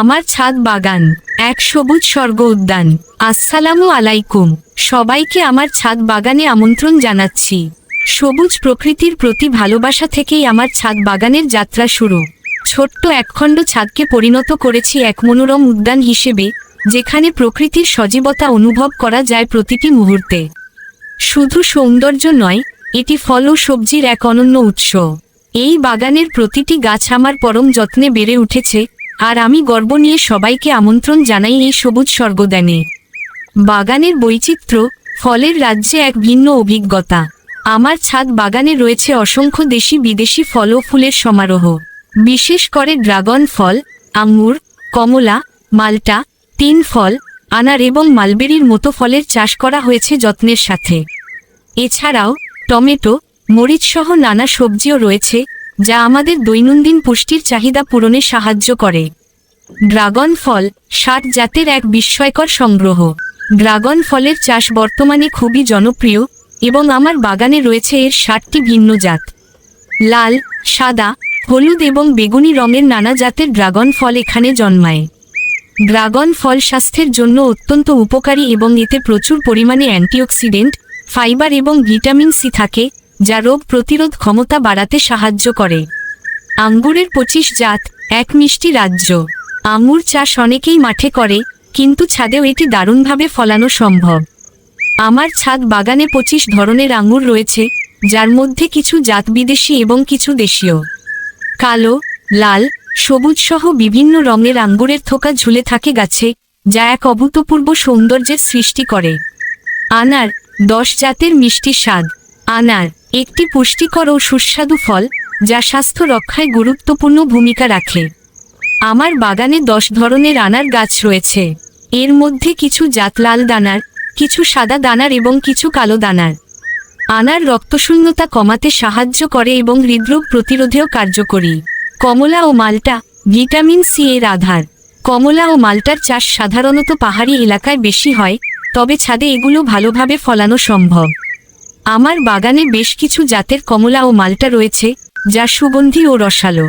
আমার ছাদ বাগান, এক সবুজ স্বর্গ উদ্যান। আসসালামু আলাইকুম। সবাইকে আমার ছাদ বাগানে আমন্ত্রণ জানাচ্ছি। সবুজ প্রকৃতির প্রতি ভালোবাসা থেকেই আমার ছাদ বাগানের যাত্রা শুরু। ছোট্ট একখণ্ড ছাদকে পরিণত করেছি এক মনোরম উদ্যান হিসেবে, যেখানে প্রকৃতির সজীবতা অনুভব করা যায় প্রতিটি মুহূর্তে। শুধু সৌন্দর্য নয়, এটি ফল ও সবজির এক অনন্য উৎস। এই বাগানের প্রতিটি গাছ আমার পরম যত্নে বেড়ে উঠেছে আর আমি গর্ব নিয়ে সবাইকে আমন্ত্রণ জানাই এই সবুজ স্বর্গদানে। বাগানের বৈচিত্র্য, ফলের রাজ্যে এক ভিন্ন অভিজ্ঞতা। আমার ছাদ বাগানে রয়েছে অসংখ্য দেশি বিদেশি ফল ও ফুলের সমারোহ। বিশেষ করে ড্রাগন ফল, আঙ্গুর, কমলা, মাল্টা, তিন ফল, আনার এবং মালবেরির মতো ফলের চাষ করা হয়েছে যত্নের সাথে। এছাড়াও টমেটো মরিচসহ নানা সবজিও রয়েছে যা আমাদের দৈনন্দিন পুষ্টির চাহিদা পূরণে সাহায্য করে। ড্রাগন ফল ষাট জাতের এক বিস্ময়কর সংগ্রহ। ড্রাগন ফলের চাষ বর্তমানে খুবই জনপ্রিয় এবং আমার বাগানে রয়েছে এর ষাটটি ভিন্ন জাত। লাল, সাদা, হলুদ এবং বেগুনি রঙের নানা জাতের ড্রাগন ফল এখানে জন্মায়। ড্রাগন ফল স্বাস্থ্যের জন্য অত্যন্ত উপকারী এবং এতে প্রচুর পরিমাণে অ্যান্টিঅক্সিডেন্ট, ফাইবার এবং ভিটামিন সি থাকে যা রোগ প্রতিরোধ ক্ষমতা বাড়াতে সাহায্য করে। আঙ্গুরের পঁচিশ জাত, এক মিষ্টি রাজ্য। আঙুর চাষ অনেকেই মাঠে করে, কিন্তু ছাদেও এটি দারুণভাবে ফলানো সম্ভব। আমার ছাদ বাগানে পঁচিশ ধরনের আঙুর রয়েছে, যার মধ্যে কিছু জাত বিদেশি এবং কিছু দেশীয়। কালো, লাল, সবুজ সহ বিভিন্ন রঙের আঙ্গুরের থোকা ঝুলে থাকে গাছে, যা এক অভূতপূর্ব সৌন্দর্যের সৃষ্টি করে। আনার, দশ জাতের মিষ্টি স্বাদ। আনার একটি পুষ্টিকর ও সুস্বাদু ফল, যা স্বাস্থ্য রক্ষায় গুরুত্বপূর্ণ ভূমিকা রাখে। আমার বাগানে দশ ধরনের আনার গাছ রয়েছে। এর মধ্যে কিছু জাত লাল দানার, কিছু সাদা দানার এবং কিছু কালো দানার। আনার রক্তশূন্যতা কমাতে সাহায্য করে এবং হৃদরোগ প্রতিরোধেও কার্যকরী। কমলা ও মাল্টা, ভিটামিন সি এর আধার। কমলা ও মাল্টার চাষ সাধারণত পাহাড়ি এলাকায় বেশি হয়, তবে ছাদে এগুলো ভালোভাবে ফলানো সম্ভব। আমার বাগানে বেশ কিছু জাতের কমলা ও মাল্টা রয়েছে, যা সুগন্ধি ও রসালো।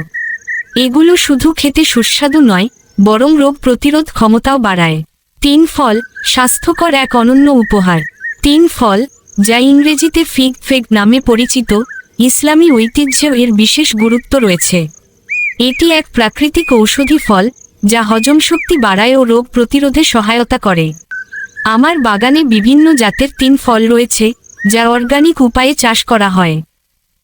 এগুলো শুধু খেতে সুস্বাদু নয়, বরং রোগ প্রতিরোধ ক্ষমতাও বাড়ায়। তিন ফল, স্বাস্থ্যকর এক অনন্য উপহার। তিন ফল, যা ইংরেজিতে ফিগ ফেগ নামে পরিচিত, ইসলামী ঐতিহ্যেও এর বিশেষ গুরুত্ব রয়েছে। এটি এক প্রাকৃতিক ঔষধি ফল, যা হজম শক্তি বাড়ায় ও রোগ প্রতিরোধে সহায়তা করে। আমার বাগানে বিভিন্ন জাতের তিন ফল রয়েছে যা অর্গানিক উপায়ে চাষ করা হয়।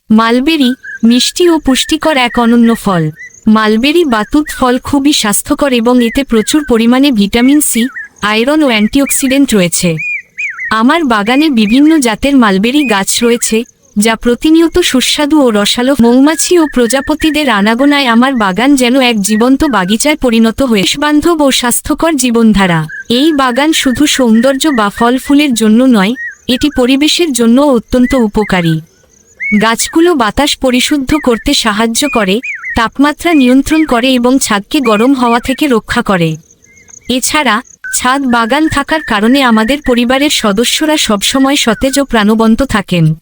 মালবেরি মিষ্টি ও পুষ্টিকর এক অনন্য ফল। মালবেরি বাতুত ফল খুবই স্বাস্থ্যকর এবং এতে প্রচুর পরিমাণে ভিটামিন সি, আয়রন ও অ্যান্টিঅক্সিডেন্ট রয়েছে। আমার বাগানে বিভিন্ন জাতের মালবেরি গাছ রয়েছে, যা প্রতিনিয়ত সুস্বাদু ও রসালো মৌমাছি ও প্রজাপতিদের আনাগোনায় আমার বাগান যেন এক জীবন্ত বাগিচায় পরিণত হয়ে বান্ধব ও স্বাস্থ্যকর জীবনধারা। এই বাগান শুধু সৌন্দর্য বা ফল ফুলের জন্য নয় এটি পরিবেশের জন্য অত্যন্ত উপকারী। গাছগুলো বাতাস পরিশুদ্ধ করতে সাহায্য করে, তাপমাত্রা নিয়ন্ত্রণ করে এবং ছাদকে গরম হওয়া থেকে রক্ষা করে। এছাড়া, ছাদ বাগান থাকার কারণে আমাদের পরিবারের সদস্যরা সবসময় সতেজ ও প্রাণবন্ত থাকেন।